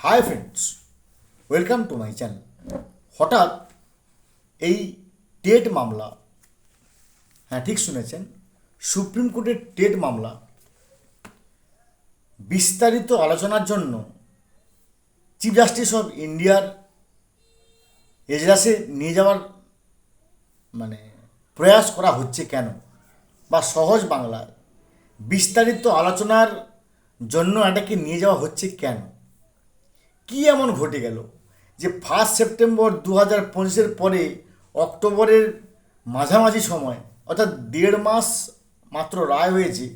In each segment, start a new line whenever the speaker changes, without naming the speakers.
Hi friends welcome to my channel হঠাৎ এই TET মামলা হ্যাঁ ঠিক শুনেছেন? সুপ্রিম কোর্টের টেট মামলা, বিস্তারিত আলোচনার জন্য চিফ জাস্টিস অফ ইন্ডিয়ার এজলাসে নিয়ে যাওয়ার মানে প্রয়াস করা হচ্ছে কেন? বা সহজ বাংলায় বিস্তারিত আলোচনার জন্য এটাকে নিয়ে যাওয়া হচ্ছে কেন? কি এমন ঘটে গেল যে ফার্স্ট সেপ্টেম্বর দু হাজার পঁচিশের পরে অক্টোবরের মাঝামাঝি সময়, অর্থাৎ দেড় মাস মাত্র রায় হয়েছে,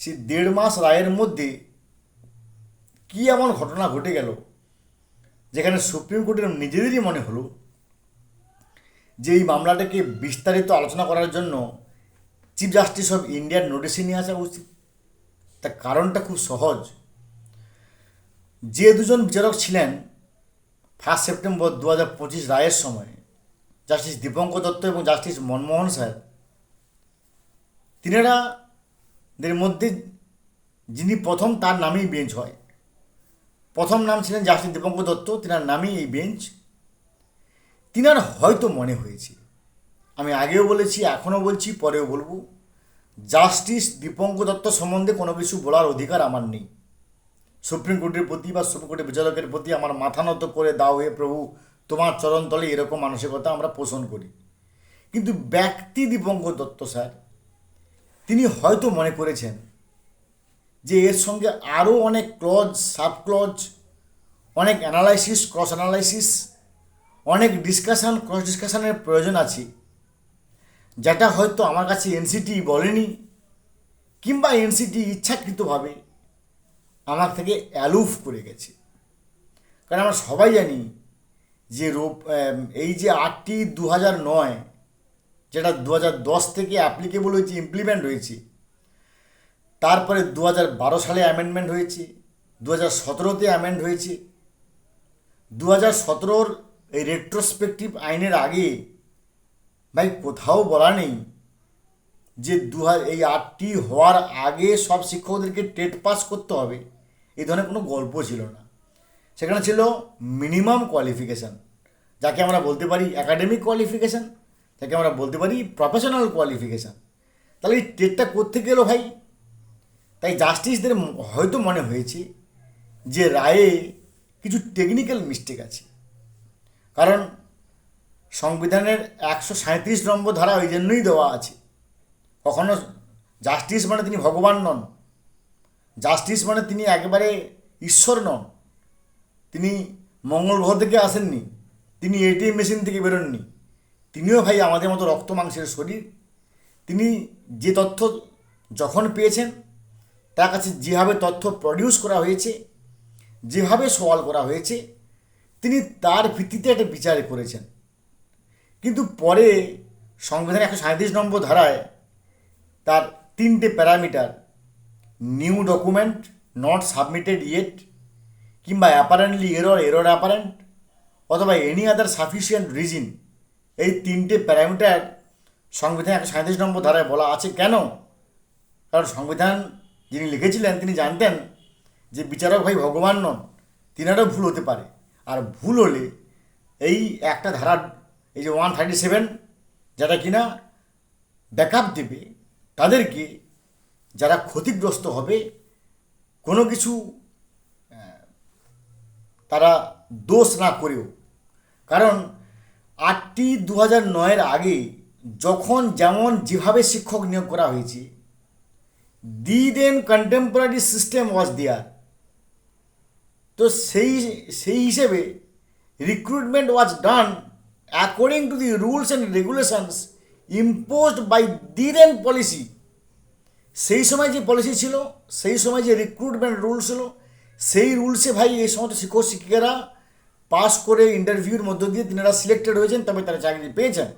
সেই দেড় মাস রায়ের মধ্যে কি এমন ঘটনা ঘটে গেল? যেখানে সুপ্রিম কোর্টের নিজেদেরই মনে হলো যে এই মামলাটাকে বিস্তারিত আলোচনা করার জন্য চিফ জাস্টিস অফ ইন্ডিয়ার নোটিশে নিয়ে আসা উচিত। তার কারণটা খুব সহজ। যে দুজন বিচারক ছিলেন ফার্স্ট সেপ্টেম্বর দু হাজার পঁচিশ রায়ের সময় জাস্টিস দীপঙ্কর দত্ত এবং জাস্টিস মনমোহন সাহেব তিনারা দের মধ্যে যিনি প্রথম তার নামেই বেঞ্চ হয়। প্রথম নাম ছিলেন জাস্টিস দীপঙ্কর দত্ত, তিনার নামেই এই বেঞ্চ তিনার হয়তো মনে হয়েছে, আমি আগেও বলেছি, এখনও বলছি, পরেও বলব জাস্টিস দীপঙ্কর দত্ত সম্বন্ধে কোনো কিছু বলার অধিকার আমার নেই। সুপ্রিম কোর্টের প্রতি বা সুপ্রিম কোর্টের বিচারকের প্রতি আমার মাথা নত করে দাও হে প্রভু, তোমার চরণতলে এরকম মানসিকতা আমরা পোষণ করি। কিন্তু ব্যক্তি দীপঙ্কর দত্ত স্যার, তিনি হয়তো মনে করেছেন যে এর সঙ্গে আরও অনেক ক্লজ সাব ক্লজ অনেক অ্যানালাইসিস ক্রস অ্যানালাইসিস অনেক ডিসকাশন ক্রস ডিসকাশনের প্রয়োজন আছে, যেটা হয়তো আমার কাছে এনসিটি বলেনি, কিংবা এনসিটি ইচ্ছাকৃতভাবে আমার থেকে অ্যালুফ করে গেছে। কারণ আমরা সবাই জানি যে রোপ এই যে আটটি দু হাজার নয়, যেটা দু হাজার দশ থেকে অ্যাপ্লিকেবল হয়েছে ইমপ্লিমেন্ট হয়েছে, তারপরে দু হাজার বারো সালে অ্যামেন্ডমেন্ট হয়েছে দু হাজার সতেরোতে অ্যামেন্ড হয়েছে দু হাজার সতেরোর এই রেট্রোস্পেকটিভ আইনের আগে, ভাই কোথাও বলা নেই যে দু হাজার এই আটটি হওয়ার আগে সব শিক্ষকদেরকে টেট পাস করতে হবে। এই ধরনের কোনো গল্প ছিল না। সেখানে ছিল মিনিমাম কোয়ালিফিকেশান যাকে আমরা বলতে পারি একাডেমিক কোয়ালিফিকেশান যাকে আমরা বলতে পারি প্রফেশনাল কোয়ালিফিকেশান তাহলে এই টেটটা করতে গেলো ভাই? তাই জাস্টিসদের হয়তো মনে হয়েছে যে রায়ে কিছু টেকনিক্যাল মিস্টেক আছে। কারণ সংবিধানের একশো সাঁত্রিশ নম্বর ধারা ওই জন্যই দেওয়া আছে। কখনো জাস্টিস মানে তিনি ভগবান নন জাস্টিস মানে তিনি একেবারে ঈশ্বর নন। তিনি মঙ্গল গ্রহ থেকে আসেননি। তিনি এটিএম মেশিন থেকে বেরোননি। তিনিও ভাই আমাদের মতো রক্ত মাংসের শরীর। তিনি যে তথ্য যখন পেয়েছেন, তার কাছে যেভাবে তথ্য প্রডিউস করা হয়েছে, যেভাবে সওয়াল করা হয়েছে, তিনি তার ভিত্তিতে একটা বিচার করেছেন। কিন্তু পরে সংবিধানের একশো সাঁত্রিশ নম্বর ধারায় তার তিনটে parameter new document not submitted yet কিংবা অ্যাপারেন্টলি এরর এরর অ্যাপারেন্ট অথবা এনি আদার সাফিসিয়েন্ট রিজন এই তিনটে প্যারামিটার সংবিধান একশো সাঁত্রিশ নম্বর ধারায় বলা আছে কেন? কারণ সংবিধান যিনি লিখেছিলেন, তিনি জানতেন যে বিচারক ভাই ভগবান নন, তিনারও ভুল হতে পারে। আর ভুল হলে এই একটা ধারা, এই যে ওয়ান থার্টি সেভেন যেটা কিনা ব্যাকআপ দেবে, তাদেরকে যারা ক্ষতিগ্রস্ত হবে, কোনো কিছু তারা দোষ না করেও। কারণ আটটি দু হাজার নয়ের আগে যখন যেমন যেভাবে শিক্ষক নিয়োগ করা হয়েছে, দি দেন কন্টেম্পোরারি সিস্টেম ওয়াজ দেয়ার। তো সেই সেই হিসেবে recruitment was done according to the rules and regulations imposed by the then policy. সেই সময় যে পলিসি ছিল, সেই সময় যে রিক্রুটমেন্ট রুল ছিল, সেই রুলসে ভাই এই সমস্ত শিক্ষক শিক্ষিকারা পাস করে ইন্টারভিউর মধ্য দিয়ে তিনারা সিলেক্টেড হয়েছেন, তবে তারা চাকরি পেয়েছেন।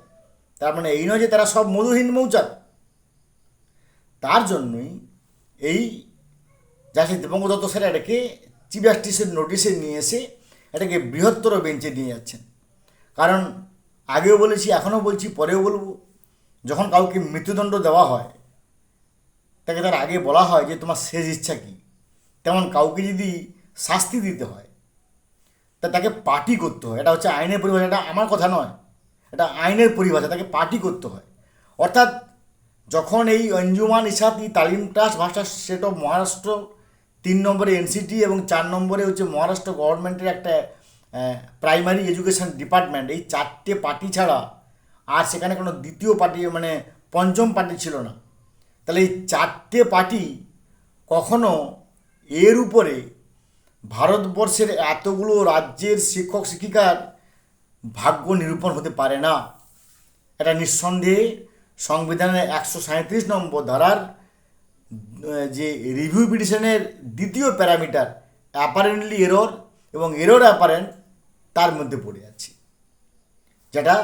তার মানে এই নয় যে তারা সব মধুহীন মৌচাক। তার জন্যই এই জাস্টিস দীপঙ্কর দত্ত স্যার এটাকে চিফ জাস্টিসের নোটিশে নিয়ে এসে এটাকে বৃহত্তর বেঞ্চে নিয়ে যাচ্ছেন। কারণ আগেও বলেছি, এখনও বলছি, পরেও বলব, যখন কাউকে মৃত্যুদণ্ড দেওয়া হয় তাকে তার আগে বলা হয় যে তোমার শেষ ইচ্ছা কী? তেমন কাউকে যদি শাস্তি দিতে হয়, তা তাকে পার্টি করতে হয়। এটা হচ্ছে আইনের পরিভাষা, এটা আমার কথা নয়। এটা আইনের পরিভাষা, তাকে পার্টি করতে হয়। অর্থাৎ যখন এই অঞ্জুমান ইসাদ ই তালিম ট্রাস্ট ভাষা সেট অফ মহারাষ্ট্র, তিন নম্বরে এনসিটি এবং চার নম্বরে হচ্ছে মহারাষ্ট্র গভর্নমেন্টের একটা প্রাইমারি এডুকেশন ডিপার্টমেন্ট, এই চারটে পার্টি ছাড়া আর সেখানে কোনো দ্বিতীয় পার্টি মানে পঞ্চম পার্টি ছিল না। তাহলে এই চারটে পার্টি কখনো এর উপরে ভারতবর্ষের এতগুলো রাজ্যের শিক্ষক শিক্ষিকার ভাগ্য নিরূপণ হতে পারে না। এটা নিঃসন্দেহে সংবিধানের একশো সাঁত্রিশ নম্বর ধারার যে রিভিউ পিটিশনের দ্বিতীয় প্যারামিটার অ্যাপারেন্টলি এরর এবং এরর অ্যাপারেন্ট তার মধ্যে পড়ে আছে। যেটা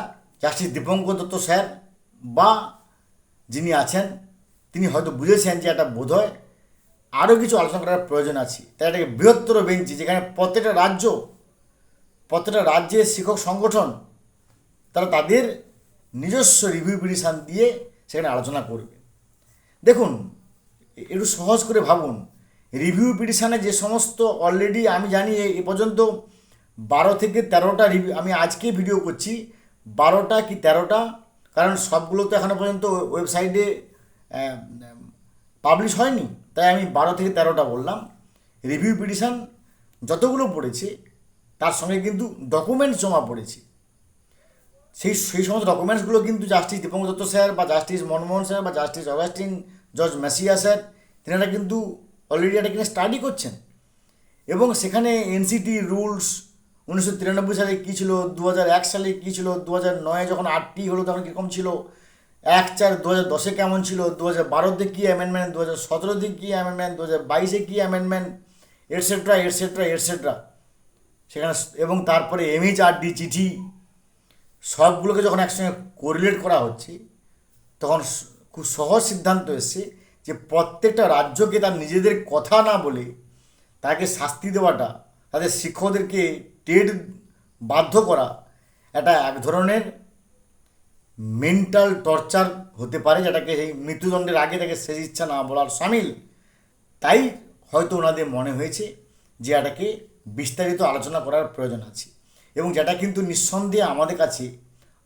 জাস্টিস দীপঙ্কর দত্ত স্যার বা যিনি আছেন তিনি হয়তো বুঝেছেন যে এটা বোধহয় আরও কিছু আলোচনা করার প্রয়োজন আছে। তাই এটাকে বৃহত্তর বেঞ্চি, যেখানে প্রত্যেকটা রাজ্য, প্রত্যেকটা রাজ্যের শিক্ষক সংগঠন, তারা তাদের নিজস্ব রিভিউ পিটিশান দিয়ে সেখানে আলোচনা করবে। দেখুন, একটু সহজ করে ভাবুন রিভিউ পিটিশানে যে সমস্ত অলরেডি আমি জানি এ পর্যন্ত বারো থেকে তেরোটা রিভিউ আমি আজকে ভিডিও করছি, বারোটা কি তেরোটা? কারণ সবগুলো তো এখনও পর্যন্ত ওয়েবসাইটে পাবলিশ হয়নি। তাই আমি বারো থেকে তেরোটা বললাম। রিভিউ পিটিশান যতগুলো পড়েছে, তার সঙ্গে কিন্তু ডকুমেন্টস জমা পড়েছে। সেই সেই সমস্ত ডকুমেন্টসগুলো কিন্তু জাস্টিস দীপঙ্ক দত্ত স্যার বা জাস্টিস মনমোহন স্যার বা justice Augustine George Masih sir, তেনারা কিন্তু অলরেডি এটা কিনে স্টাডি করছেন। এবং সেখানে এনসিটি রুলস উনিশশো তিরানব্বই সালে কী ছিল দু এক সালে কী ছিল দু হাজার নয়ে যখন আটটি হলো তখন কীরকম ছিল এক চার দু হাজার দশে কেমন ছিল? দু হাজার বারোতে কী অ্যামেন্ডমেন্ট দু হাজার সতেরোতে কী অ্যামেন্ডমেন্ট দু হাজার বাইশে কী অ্যামেন্ডমেন্ট এটসেট্রা এটসেট্রা এটসেট্রা সেখানে এবং তারপরে এমএইচ এমএইচআরডি চিঠি, সবগুলোকে যখন একসঙ্গে কোরিলেট করা হচ্ছে, তখন খুব সহজ সিদ্ধান্ত এসছে যে প্রত্যেকটা রাজ্যকে তার নিজেদের কথা না বলে তাকে শাস্তি দেওয়াটা, তাদের শিক্ষকদেরকে টেট বাধ্য করা, এটা এক ধরনের মেন্টাল টর্চার হতে পারে, যেটাকে সেই মৃত্যুদণ্ডের আগে তাকে শেষ ইচ্ছা না বলার সামিল। তাই হয়তো ওনাদের মনে হয়েছে যে এটাকে বিস্তারিত আলোচনা করার প্রয়োজন আছে। এবং যেটা কিন্তু নিঃসন্দেহে আমাদের কাছে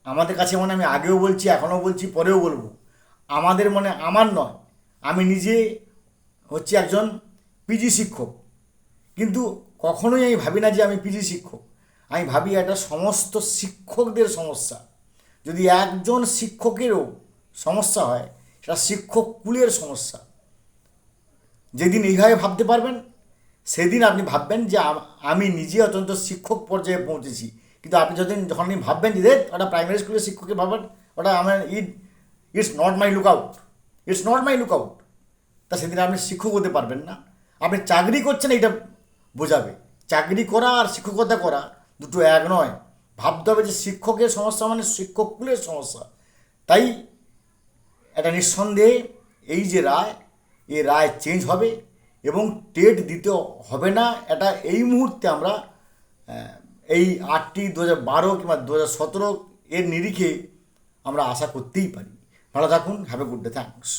আমাদের কাছে মানে আমি আগেও বলছি, এখনও বলছি, পরেও বলব। আমাদের মনে আমার নয়, আমি নিজে হচ্ছে একজন পিজি শিক্ষক। কিন্তু কখনোই আমি ভাবি না যে আমি পিজি শিক্ষক। আমি ভাবি এটা সমস্ত শিক্ষকদের সমস্যা। যদি একজন শিক্ষকেরও সমস্যা হয় সেটা শিক্ষক কুলের সমস্যা। যেদিন এইভাবে ভাবতে পারবেন সেদিন আপনি ভাববেন যে আমি নিজে অত্যন্ত শিক্ষক পর্যায়ে পৌঁছেছি। কিন্তু আপনি যতদিন যখন আপনি ভাববেন যে "ধ্যাৎ, ওটা প্রাইমারি স্কুলের শিক্ষকের ভাবেন ওটা আমার it it's not my lookout it's not my lookout তা সেদিন আপনি শিক্ষক হতে পারবেন না। আপনি চাকরি করছেন এটা বোঝাবে। চাকরি করা আর শিক্ষকতা করা দুটো এক নয়। ভাবতে হবে যে শিক্ষকের সমস্যা মানে শিক্ষক কুলের সমস্যা। তাই এটা নিঃসন্দেহে এই যে রায় এই রায় চেঞ্জ হবে এবং টেট দিতে হবে না। এটা এই মুহূর্তে আমরা এই আটটি দু হাজার বারো কিংবা দু হাজার সতেরো এর নিরিখে আমরা আশা করতেই পারি। ভালো থাকুন have a good day thanks